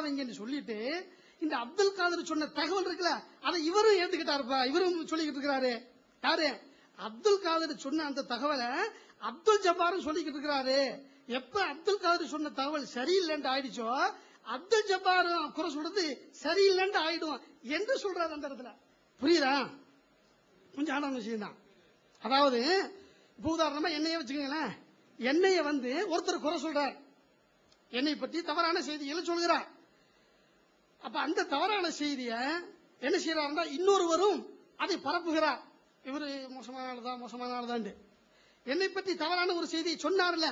சொல்லாதீங்கன்னு சொல்லிட்டு இந்த அப்துல் காதர் சொன்ன தகவல் இருக்குல்ல அதை இவரும் ஏத்துக்கிட்டாருப்பா. இவரும் சொல்லிக்கிட்டு இருக்கிறாரு. யாரு? அப்துல் காதர் சொன்ன அந்த தகவலை அப்துல் ஜப்பாரும் சொல்லிக்கிட்டு இருக்கிறாரு. எப்ப அப்துல் காதர் சொன்ன தகவல் சரியில்லைன்னு ஆயிடுச்சோ அப்துல் ஜப்பாரும் குறை சொல்றது சரியில்லைன்னு ஆயிடும் என்று சொல்றாரு அந்த இடத்துல. புரியுதா? கொஞ்சம் ஆன விஷயம் தான் அதாவது இப்ப உதாரணமா என்னையே வச்சுக்கோங்களேன். என்னைய வந்து ஒருத்தர் குறை சொல்றார். என்னை பற்றி தவறான செய்திகளை சொல்கிறார். அப்ப அந்த தவறான செய்திய என்ன செய்யறாருன்னா இன்னொருவரும் அதை பரப்புகிறார். இவரு மோசமான ஆளுதான் மோசமான ஆளுதான் என்னை பற்றி தவறான ஒரு செய்தியை சொன்னார்ல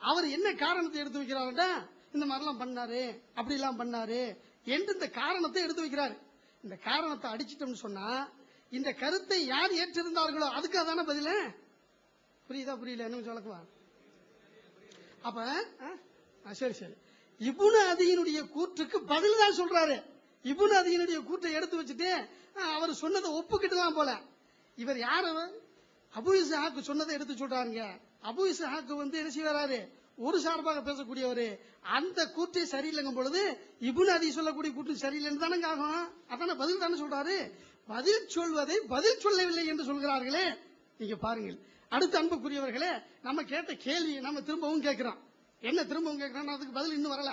அவர் என்ன காரணத்தை எடுத்து வைக்கிறாருன்னா இந்த மாதிரிலாம் பண்ணாரு அப்படி எல்லாம் பண்ணாரு என்று இந்த காரணத்தை எடுத்து வைக்கிறாரு. இந்த காரணத்தை அடிச்சிட்டோம்னு சொன்னா இந்த கருத்தை யார் ஏற்றிருந்தார்களோ அதுக்கு அதான பதில? புரியுதா புரியல என்ன விளக்குவா அப்ப ஆ? ஆ, சரி சரி. இபுனு அதியினுடைய கூற்றுக்கு பதில் தான் சொல்றாரு. இபுனு அதியினுடைய கூற்றை எடுத்து வச்சுட்டு அவர் சொன்னதை ஒப்புக்கிட்டு தான் போல. இவர் யாரு? அபு இஸ்ஹாக்கு சொன்னதை எடுத்து சொல்றாருங்க. அபு வந்து என்ன செய்வாரு ஒரு சார்பாக பேசக்கூடியவர். அந்த கூற்றே சரியில்லைங்க பொழுது இபுன் அதி சொல்லக்கூடிய கூற்று சரியில்லைன்னு தானே ஆகும். அதான பதில் தானே சொல்றாரு. பதில் சொல்வதை பதில் சொல்லவில்லை என்று சொல்கிறார்களே. நீங்க பாருங்கள். அடுத்த அன்புக்குரியவர்களே நம்ம கேட்ட கேள்வியை நம்ம திரும்பவும் கேட்கிறோம். என்ன திரும்பவும் கேட்கிறோம் அதுக்கு பதில் இன்னும் வரல.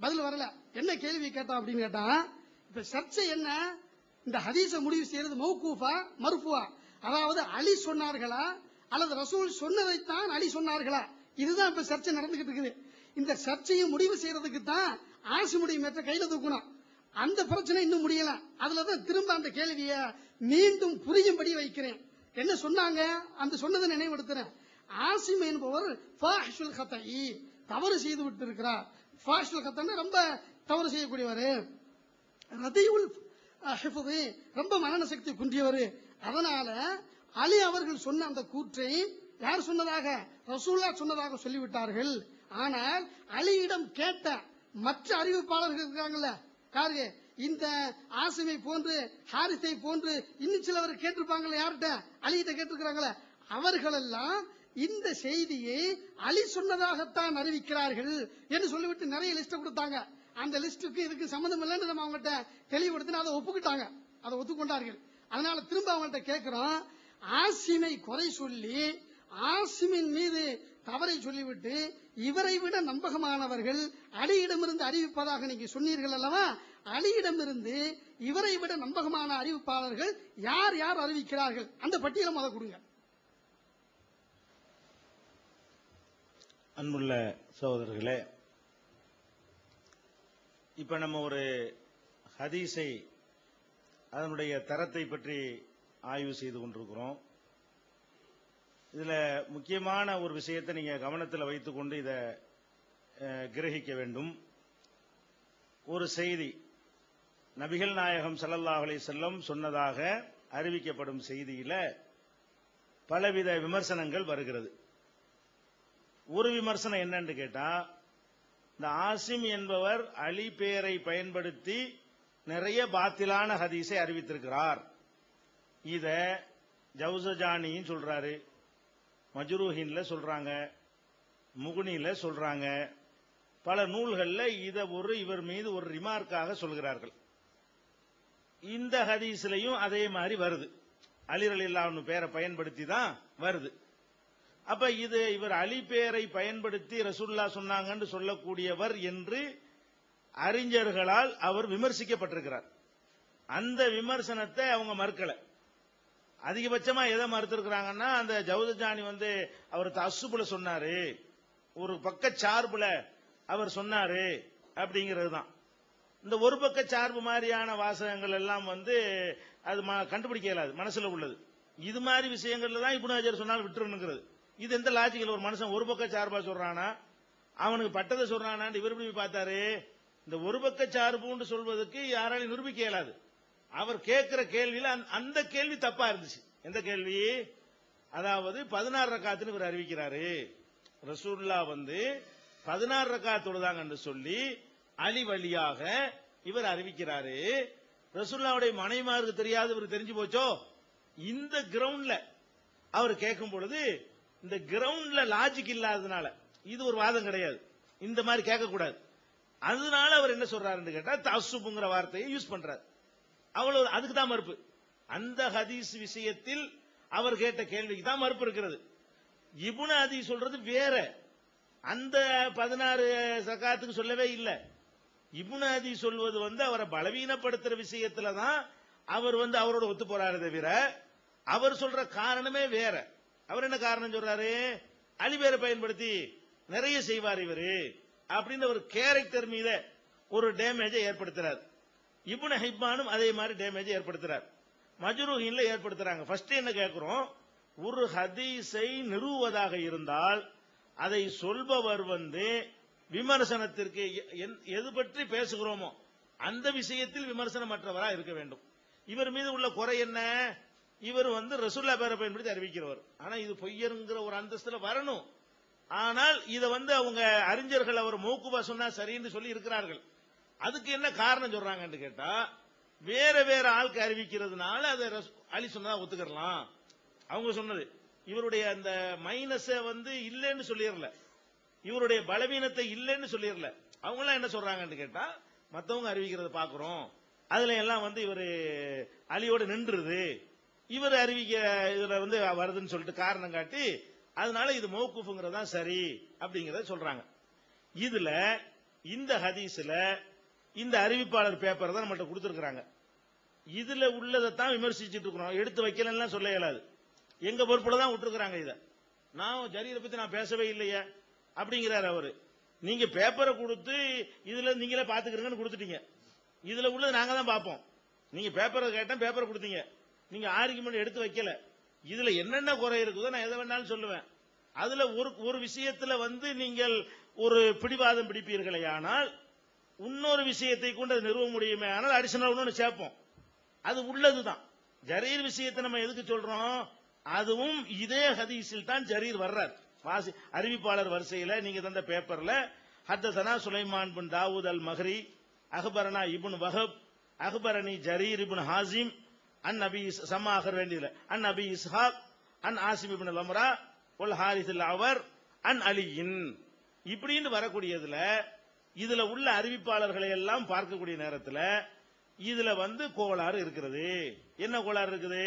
பதில் வரல. என்ன கேள்வி கேட்டோம் அப்படின்னு கேட்டா இப்ப சர்ச்சை என்ன? இந்த ஹதீஸ முடிவு செய்யறது மௌகூஃபா மர்ஃபுவா? அதாவது அலி சொன்னார்களா? அல்லது ரசூல் சொன்னதைத்தான் அலி சொன்னார்களா? இதுதான் இப்ப சர்ச்சை நடந்துகிட்டு இருக்குது. இந்த சர்ச்சையை முடிவு செய்யறதுக்கு தான் ஆசு முடியும் மேற்ற கையில தூக்கணும் அந்த பிரச்சனை இன்னும் முடியல. அதுலதான் திரும்ப அந்த கேள்விய மீண்டும் புரியும்படி வைக்கிறேன். என்ன சொன்னாங்க? அந்த சொன்னதை நினைவுபடுத்துறேன். ஆசிம் என்பவர் ஃபாஹிஷுல் கத்தை தவறு செய்து விட்டு இருக்கிறார் ஃபாஹிஷுல் கத்தன்னா ரொம்ப தவறு செய்யக்கூடியவர். ரதியுல் ஹிஃபது ரொம்ப மனன சக்தி குன்றியவர். அதனால அலி அவர்கள் சொன்ன அந்த கூற்றை யார் சொன்னதாக? ரசூல்லா சொன்னதாக சொல்லிவிட்டார்கள். ஆனால் அலியிடம் கேட்ட மற்ற அறிவிப்பாளர்கள் இருக்காங்கல்ல? யாரு? இந்த ஆசிமை போன்று ஹாரித்தை போன்று இன்னும் சிலவர் கேட்டிருப்பாங்களே யார்கிட்ட? அலிகிட்ட கேட்டிருக்கிறாங்களே? அவர்களெல்லாம் இந்த செய்தியை அலி சொன்னதாகத்தான் அறிவிக்கிறார்கள் என்று சொல்லிவிட்டு நிறைய லிஸ்ட் கொடுத்தாங்க. அந்த லிஸ்டுக்கு இதுக்கு சம்மந்தம் இல்லைன்னு நம்ம அவங்ககிட்ட தெளிவுபடுத்தின அதை ஒப்புக்கிட்டாங்க. அதை ஒத்துக்கொண்டார்கள். அதனால திரும்ப அவங்கள்ட்ட கேட்கிறோம். ஆசிமை குறை சொல்லி ஆசிமின் மீது தவறை சொல்லிவிட்டு இவரை விட நம்பகமானவர்கள் அலியிடமிருந்து அறிவிப்பதாக நீங்க சொன்னீர்கள் அல்லவா? அலியிடமிருந்து இவரை விட நம்பகமான அறிவிப்பாளர்கள் யார் யார் அறிவிக்கிறார்கள்? அந்த பட்டியலை முத கொடுங்க. அன்புள்ள சகோதரர்களே இப்ப நம்ம ஒரு ஹதீஸை அதனுடைய தரத்தை பற்றி ஆய்வு செய்து கொண்டிருக்கிறோம். இதுல முக்கியமான ஒரு விஷயத்தை நீங்க கவனத்தில் வைத்துக்கொண்டு இதை கிரகிக்க வேண்டும். ஒரு செய்தி நபிகள் நாயகம் ஸல்லல்லாஹு அலைஹி செல்லம் சொன்னதாக அறிவிக்கப்படும் செய்தியில பலவித விமர்சனங்கள் வருகிறது. ஒரு விமர்சனம் என்னன்னு கேட்டா இந்த ஆசிம் என்பவர் அலி பெயரை பயன்படுத்தி நிறைய பாத்திலான ஹதீஸை அறிவித்திருக்கிறார். இத ஜவுசஜானியும் சொல்றாரு மஜ்ரூஹின்ல சொல்றாங்க முகுனில சொல்றாங்க. பல நூல்களில் இத ஒரு இவர் மீது ஒரு ரிமார்க்காக சொல்கிறார்கள். இந்த ஹதீஸ்லையும் அதே மாதிரி வருது. அலி ரலில்லாஹு பேரை பயன்படுத்தி தான் வருது. அப்ப இது இவர் அலி பேரை பயன்படுத்தி ரசுல்லா சொன்னாங்கன்னு சொல்லக்கூடியவர் என்று அறிஞர்களால் அவர் விமர்சிக்கப்பட்டிருக்கிறார். அந்த விமர்சனத்தை அவங்க மறுக்கல. அதிகபட்சமா எதை மறுத்திருக்கிறாங்கன்னா அந்த ஜவுதஜானி வந்து அவர் அசுபுல சொன்னாரு. ஒரு பக்க சார்புல அவர் சொன்னாரு அப்படிங்கிறது தான் இந்த ஒரு பக்க சார்பு மாதிரியான வாசகங்கள் எல்லாம் வந்து அது கண்டுபிடிக்க இயலாது. மனசுல உள்ளது. இது மாதிரி விஷயங்கள்ல தான் இப்னு சொன்னால் விட்டுருணுங்கிறது இது எந்த லாஜிக்கல் ஒரு மனுஷன் ஒரு பக்க சார்பா சொல்றானா? அவனுக்கு பட்டதை சொல்றானான்னு இவர் இப்படி பார்த்தாரு? இந்த ஒரு பக்க சார்புன்னு சொல்வதற்கு யாராலையும் நிரூபிக்க இயலாது. அவர் கேட்கிற கேள்வியில அந்த- அந்த கேள்வி தப்பா இருந்துச்சு. எந்த கேள்வி? அதாவது பதினாறு ரக்காத்துன்னு இவர் அறிவிக்கிறாரு. ரசூல்லா வந்து பதினாறு ரக்காத் தொழுதாங்கன்னு சொல்லி அலி வழியாக இவர் அறிவிக்கிறாரு. ரசூல்லாவுடைய மனைமாருக்கு தெரியாது இவர் தெரிஞ்சு போச்சோ? இந்த கிரவுண்ட்ல அவர் கேட்கும் பொழுது இந்த கிரவுண்ட்ல லாஜிக் இல்லாததுனால இது ஒரு வாதம் கிடையாது. இந்த மாதிரி கேட்க கூடாது அதனால அவர் என்ன சொல்றாருன்னு கேட்டா தசுப்புங்கிற வார்த்தையை யூஸ் பண்றாரு. அவ்வளவு அதுக்கு தான் மறுப்பு. அந்த ஹதீஸ் விஷயத்தில் அவர் கேட்ட கேள்விக்கு தான் மறுப்பு இருக்கிறது. இபுன அதி சொல்றது வேற. அந்த பதினாறு சகாத்துக்கு சொல்லவே இல்லை. இபுன அதி சொல்வது வந்து அவரை பலவீனப்படுத்துற விஷயத்துல தான் அவர் வந்து அவரோட ஒத்து போறாரு தவிர அவர் சொல்ற காரணமே வேற. அவர் என்ன காரணம் சொல்றாரு? அலிபேரை பயன்படுத்தி நிறைய செய்வார் இவரு. அப்படின்னு ஒரு கேரக்டர் மீத ஒரு டேமேஜை ஏற்படுத்துறார். இப்னு ஹிப்பானும் அதே மாதிரி டேமேஜ் ஏற்படுத்துறார். மஜ்ரூஹின்ல ஏற்படுத்துறாங்க. ஃபர்ஸ்ட் என்ன கேட்கிறோம் ஒரு ஹதீஸை நிறுவுவதாக இருந்தால் அதை சொல்பவர் வந்து விமர்சனத்திற்கு எ- எது பற்றி பேசுகிறோமோ அந்த விஷயத்தில் விமர்சனமற்றவரா இருக்க வேண்டும். இவர் மீது உள்ள குறை என்ன? இவர் வந்து ரசூல்லா பேரை பயன்படுத்தி அறிவிக்கிறவர். ஆனா இது பொய்யருங்கிற ஒரு அந்தஸ்துல வரணும். ஆனால் இதை வந்து அவங்க அறிஞர்கள் அவர் மூக்குபா சொன்னா சரின்னு சொல்லி இருக்கிறார்கள். அதுக்கு என்ன காரணம் சொல்றாங்கன்னு கேட்டா வேற வேற ஆளுக்கு அறிவிக்கிறதுனால அதை ரஸ்- அலி சொன்னதா ஒத்துக்கிறலாம் அவங்க சொன்னது இவருடைய அந்த மைனஸ வந்து இல்லைன்னு சொல்லிடல. இவருடைய பலவீனத்தை இல்லைன்னு சொல்லிடல. அவங்க எல்லாம் என்ன சொல்றாங்கன்னு கேட்டா மத்தவங்க அறிவிக்கிறத பாக்குறோம் அதுல எல்லாம் வந்து இவரு அலியோட நின்றுது இவர் அறிவிக்க இதுல வந்து வருதுன்னு சொல்லிட்டு காரணம் காட்டி அதனால இது மௌக்குஃபுங்கிறதா தான் சரி அப்படிங்கறத சொல்றாங்க. இதுல இந்த ஹதீஸ்ல இந்த அறிவிப்பாளர் பேப்பர் தான் நம்மள்ட்ட கொடுத்துருக்காங்க இதுல உள்ளதை தான் விமர்சிச்சுட்டு இருக்கிறோம். எடுத்து வைக்கலன்னா சொல்ல இயலாது. எங்க பொறுப்புல தான் விட்டுருக்காங்க இதை. நான் ஜரீரை பத்தி நான் பேசவே இல்லையே அப்படிங்கிறாரு அவரு. நீங்க பேப்பரை கொடுத்து இதுல நீங்களே பாத்துக்கிறீங்கன்னு கொடுத்துட்டீங்க. இதுல உள்ளது நாங்க தான் பார்ப்போம். நீங்க பேப்பரை கேட்டா பேப்பரை கொடுத்தீங்க. நீங்க ஆர்குமெண்ட் எடுத்து வைக்கல. இதுல என்னென்ன குறை இருக்குதோ நான் எதை வேணாலும் சொல்லுவேன். அதுல ஒரு ஒரு விஷயத்துல வந்து நீங்கள் ஒரு பிடிவாதம் பிடிப்பீர்களே ஆனால் இன்னொரு விஷயத்தை கொண்டு அது நிறுவ முடியுமே ஆனால் அடிஷனல் ஒன்று சேர்ப்போம். அது உள்ளதுதான். ஜரீர் விஷயத்தை நம்ம எதுக்கு சொல்றோம்? அதுவும் இதே ஹதீஸில் தான் ஜரீர் வர்றார். வாசி அறிவிப்பாளர் வரிசையில நீங்க தந்த பேப்பர்ல ஹத்தசனா சுலைமான் பின் தாவூத் அல் மஹ்ரி அஹ்பரனா இபுன் வஹப் அக்பரணி ஜரீர் இபுன் ஹாசிம் அன் நபி சம்மா ஆகர் வேண்டியதுல அன் நபி இஸ்ஹாக் அன் ஆசிம் இபின் லம்ரா ஒல் ஹாரிஸ் அவர் அன் அலியின் இப்படின்னு வரக்கூடியதுல இதுல உள்ள அறிவிப்பாளர்களை எல்லாம் பார்க்கக்கூடிய நேரத்தில் இதுல வந்து கோளாறு இருக்கிறது. என்ன கோளாறு இருக்குது?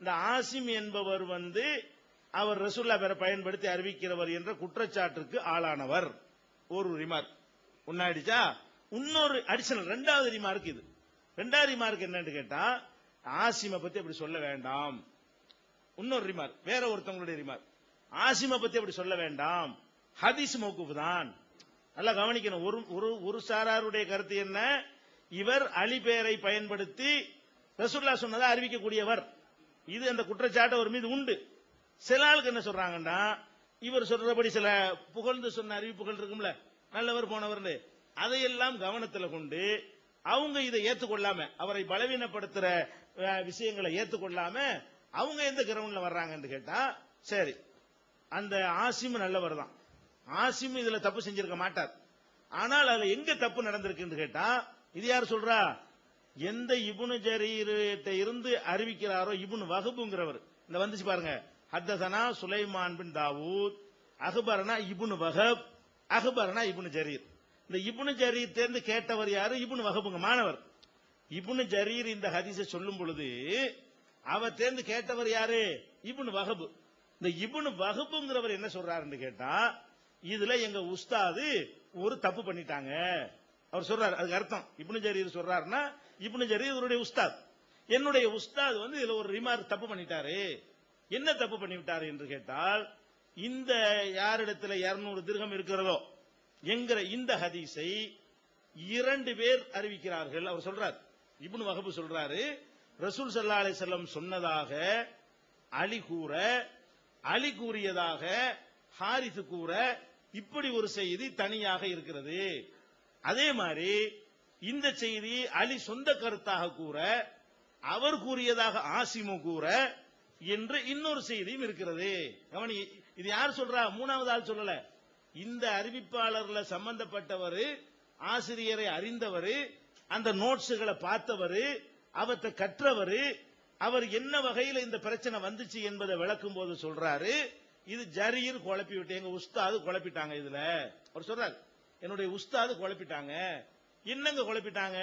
இந்த ஆசிம் என்பவர் வந்து அவர் ரசுல்லா பேரை பயன்படுத்தி அறிவிக்கிறவர் என்ற குற்றச்சாட்டுக்கு ஆளானவர். ஒரு ரிமார்க் உன்னாடிச்சா இன்னொரு அடிஷனல் ரெண்டாவது ரிமார்க் இது. ரெண்டாவது ரிமார்க் என்னன்னு கேட்டா ஆசிமை பத்தி அப்படி சொல்ல வேண்டாம். இன்னொரு ரிமார்க் வேற ஒருத்தவங்களுடைய ரிமார்க் ஆசிமை பத்தி அப்படி சொல்ல வேண்டாம். ஹதீஸ் மௌக்குஃப் தான். நல்லா கவனிக்கணும். ஒரு ஒரு ஒரு சாராருடைய கருத்து என்ன? இவர் அலி பெயரை பயன்படுத்தி ரசுல்லா சொன்னதை அறிவிக்கக்கூடியவர். இது அந்த குற்றச்சாட்டு ஒரு மீது உண்டு. சில ஆளுக்கு என்ன சொல்றாங்கன்னா இவர் சொல்றபடி சில புகழ்ந்து சொன்ன அறிவிப்புகள் இருக்கும்ல. நல்லவர் போனவர்னு. அதையெல்லாம் கவனத்தில் கொண்டு அவங்க இதை ஏத்துக்கொள்ளாம அவரை பலவீனப்படுத்துற விஷயங்களை ஏத்துக்கொள்ளாம அவங்க எந்த கிரவுண்ட்ல வர்றாங்கன்னு கேட்டா சரி அந்த ஆசிம் நல்லவர் தான். ஆசிம் இதுல தப்பு செஞ்சிருக்க மாட்டார். ஆனால் அதுல எங்க தப்பு நடந்திருக்குன்னு கேட்டா இது யார் சொல்றா? எந்த இபுனு ஜரீர்கிட்ட இருந்து அறிவிக்கிறாரோ இபுனு வகுப்புங்கிறவர். இந்த வந்துச்சு பாருங்க. ஹத்தசனா சுலைமான் பின் தாவூத் அக்பரனா இபுனு வஹப் அக்பரனா இபுனு ஜரீர். இந்த இபுனு ஜரீர் தேர்ந்து கேட்டவர் யாரு? இபுனு வகுப்புங்க மாணவர். இபுனு ஜரீர் இந்த ஹதீஸை சொல்லும் பொழுது அவர் தேர்ந்து கேட்டவர் யாரு? இபுனு வகுப்பு இந்த இப்னு வகுப்புங்கிறவர் என்ன சொல்றாருன்னு கேட்டா இதுல எங்க உஸ்தாது ஒரு தப்பு பண்ணிட்டாங்க. அவர் சொல்றாரு அதுக்கு அர்த்தம். இப்னு ஜரீர் சொல்றாருன்னா இப்னு ஜரீர் இவருடைய உஸ்தாத். என்னுடைய உஸ்தாத் வந்து இதுல ஒரு ரிமார்க் தப்பு பண்ணிட்டாரு. என்ன தப்பு பண்ணிவிட்டாரு என்று கேட்டால் இந்த யாரிடத்துல 200 திருகம் இருக்கிறதோ என்கிற இந்த ஹதீஸை இரண்டு பேர் அறிவிக்கிறார்கள். அவர் சொல்றார் இப்னு வகபு சொல்றாரு ரசூல் சல்லா அலி செல்லம் சொன்னதாக அலி கூற அலி கூறியதாக ஹாரிசு கூற இப்படி ஒரு செய்தி தனியாக இருக்கிறது. அதே மாதிரி இந்த செய்தி அலி சொந்த கருத்தாக கூற அவர் கூறியதாக ஆசிமு கூற என்று இன்னொரு செய்தியும் இருக்கிறது. கவனி இது யார் சொல்றா? மூணாவது ஆள் சொல்லல. இந்த அறிவிப்பாளர்ல சம்பந்தப்பட்டவர் ஆசிரியரை அறிந்தவர் அந்த நோட்ஸுகளை பார்த்தவர் அவற்றை கற்றவர் அவர் என்ன வகையில் இந்த பிரச்சனை வந்துச்சு என்பதை விளக்கும் போது சொல்றாரு. இது ஜரியர் குழப்பி விட்டு எங்க உஸ்தாது குழப்பிட்டாங்க இதுல. அவர் சொல்றாரு என்னுடைய உஸ்தாது குழப்பிட்டாங்க. என்னங்க குழப்பிட்டாங்க?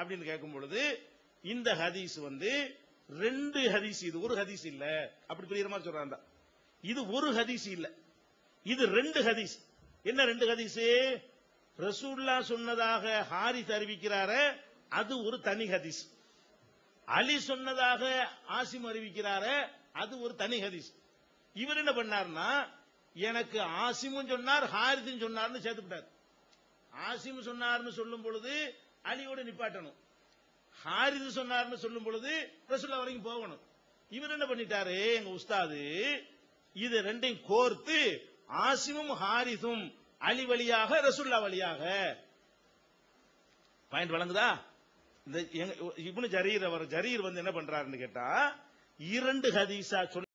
அப்படின்னு கேட்கும் பொழுது இந்த ஹதீஸ் வந்து ரெண்டு ஹதீஸ் இது ஒரு ஹதீஸ் இல்ல. அப்படி புரியுற மாதிரி சொல்றாங்க இது ஒரு ஹதீஸ் இல்லை. இது ரெண்டு ஹதீஸ். என்ன ரெண்டு ஹதீஸ்? ரசூல்லா சொன்னதாக ஹாரிஸ் அறிவிக்கிறார அது ஒரு தனி ஹதீஸ். அலி சொன்னதாக ஆசிம் அறிவிக்கிறார அது ஒரு தனி ஹதீஸ். இவர் என்ன பண்ணார்னா எனக்கு ஆசிமும் சொன்னார் ஹாரிசும் சொன்னார்னு சேர்த்துட்டார் ஆசிம் சொன்னார்னு சொல்லும் பொழுது அலியோட நிப்பாட்டணும். ஹாரிது சொன்னார்னு சொல்லும் பொழுது ரசூல்லா வரைக்கும் போகணும். இவர் என்ன பண்ணிட்டாரு எங்க உஸ்தாது இது ரெண்டையும் கோர்த்து ஆசிமும் ஹாரிசும் அலி வழியாக ரசுல்லா வழியாக பாயிண்ட் வழங்குதா? இந்த இப்னு ஜரீர் அவர் ஜரீர் வந்து என்ன பண்றாருன்னு கேட்டா இரண்டு ஹதீஸா சொன்ன